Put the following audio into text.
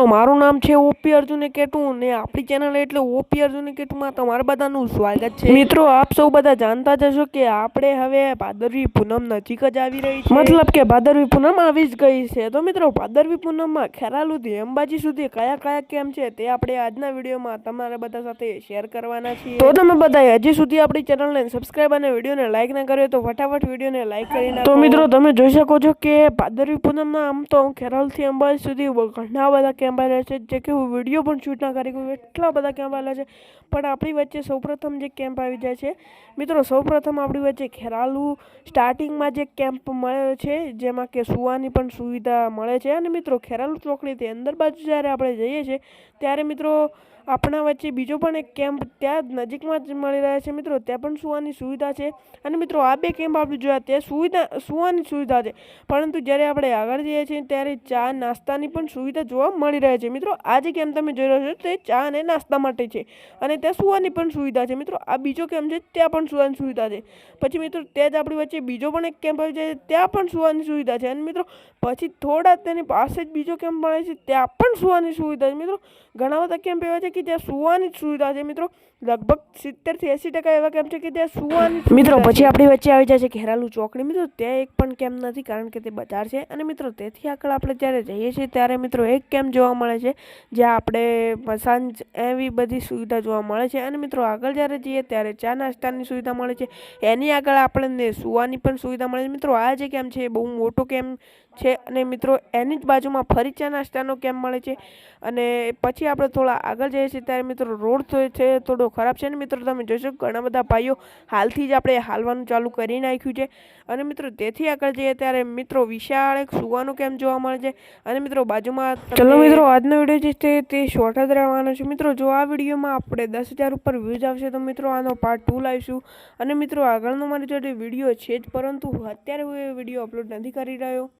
મિત્રો મારું નામ છે ઓપી અર્જુને કેટું ને આપણી ચેનલ એટલે ઓપી અર્જુને કેટુમાં તમારા બધાનું સ્વાગત છે. મિત્રો આપ સૌ બધા જાણતા જ હશો કે આપણે હવે ભાદરવી પૂનમ નજીક જ આવી રહી છે. મતલબ કે ભાદરવી પૂનમ આવી જ ગઈ છે. તો મિત્રો ભાદરવી પૂનમમાં ખેરાલુથી અંબાજી સુધી કયા કયા કેમ છે તે આપણે આજના વિડીયોમાં તમારા બધા સાથે શેર કરવાના છીએ. તો તમે બધા હજી સુધી આપણી ચેનલને સબસ્ક્રાઇબ અને વિડીયોને લાઈક ના કર્યો તો ફટાફટ વિડીયોને લાઈક કરી નાખો. તો મિત્રો તમે જોઈ શકો છો કે ભાદરવી પૂનમના આમ તો ખેરાલુથી અંબાજી સુધી ઘણા બધા આવેલા છે, જે કે વીડિયો પણ શૂટ ના કરી એટલા બધા કેમ્પ આવેલા છે. પણ આપણી વચ્ચે સૌપ્રથમ જે કેમ્પ આવી જાય છે, મિત્રો સૌપ્રથમ આપણી વચ્ચે ખેરાલુ સ્ટાર્ટિંગમાં જે કેમ્પ મળે છે, જેમાં કે સુવાની પણ સુવિધા મળે છે. અને મિત્રો ખેરાલુ ચોકડીથી અંદર બાજુ જ્યારે આપણે જઈએ છીએ, ત્યારે મિત્રો આપણા વચ્ચે બીજો પણ એક કેમ્પ ત્યાં નજીકમાં જ મળી રહ્યા છે મિત્રો, ત્યાં પણ સુવાની સુવિધા છે. અને મિત્રો આ બે કેમ્પ આપણે જોયા, ત્યાં સુવિધા, સુવાની સુવિધા છે. પરંતુ જ્યારે આપણે આગળ જઈએ છીએ, ત્યારે ચા નાસ્તાની પણ સુવિધા જોવા મળી રહે છે. મિત્રો આ જે કેમ્પ તમે જોઈ રહ્યા છો તે ચા અને નાસ્તા માટે છે. અને ત્યાં સુવાની પણ સુવિધા છે. મિત્રો આ બીજો કેમ્પ છે? ત્યાં પણ સુવાની સુવિધા છે. પછી મિત્રો ત્યાં જ આપણી વચ્ચે બીજો પણ એક કેમ્પ આવી છે. ત્યાં પણ સુવાની સુવિધા છે. અને મિત્રો પછી થોડા તેની પાસે જ બીજો કેમ્પ મળે છે. ત્યાં પણ સુવાની સુવિધા છે. મિત્રો ઘણા બધા કેમ્પ એવા છે કે જ્યાં સુવાની જ સુવિધા છે. મિત્રો લગભગ સિત્તેરથી એંસી ટકા એવા કેમ્પ છે કે ત્યાં સુવાની મિત્રો પછી આપણી વચ્ચે આવી જાય છે ખેરાલુ ચોકડી. મિત્રો ત્યાં એક પણ કેમ્પ નથી કારણ કે તે બજાર છે. અને મિત્રો તેથી આગળ આપણે જ્યારે જઈએ છીએ ત્યારે મિત્રો એક કેમ્પ જોવા મળે છે, જ્યાં આપણે સાંજ એવી બધી સુવિધા જોવા મળે છે. અને મિત્રો, આગળ જ્યારે જઈએ ત્યારે ચા નાસ્તાની સુવિધા મળે છે. એની આગળ આપણને સુવાની પણ સુવિધા મળે છે. મિત્રો, આ જે કેમ્પ છે, એ બહુ મોટો કેમ્પ છે? અને મિત્રો, એની જ બાજુમાં ફરી ચા નાસ્તાનો કેમ્પ મળે છે? અને પછી આપણે થોડા આગળ જઈએ છીએ ત્યારે મિત્રો, રોડ તો છે, થોડો ખરાબ છે. ને મિત્રો, તમે જોશો ઘણા બધા ભાઈઓ હાલથી જ આપણે હાલવાનું ચાલુ કરી નાખ્યું છે. અને મિત્રો, તેથી આગળ જઈએ ત્યારે મિત્રો, વિશાળ એક સુવાનો કેમ્પ જોવા મળે છે. અને મિત્રો, બાજુમાં ચલો મિત્રો, આજનો વીડિયો જે છે તે શોર્ટ જ રહેવાનો છે. મિત્રો, જો આ વિડીયોમાં આપણે દસ હજાર ઉપર વ્યૂઝ આવશે, તો મિત્રો, આનો પાર્ટ ટુ લાવીશું. અને મિત્રો, આગળનો મારી જોડે વીડિયો છે જ, પરંતુ અત્યારે હું એ વીડિયો અપલોડ નથી કરી રહ્યો.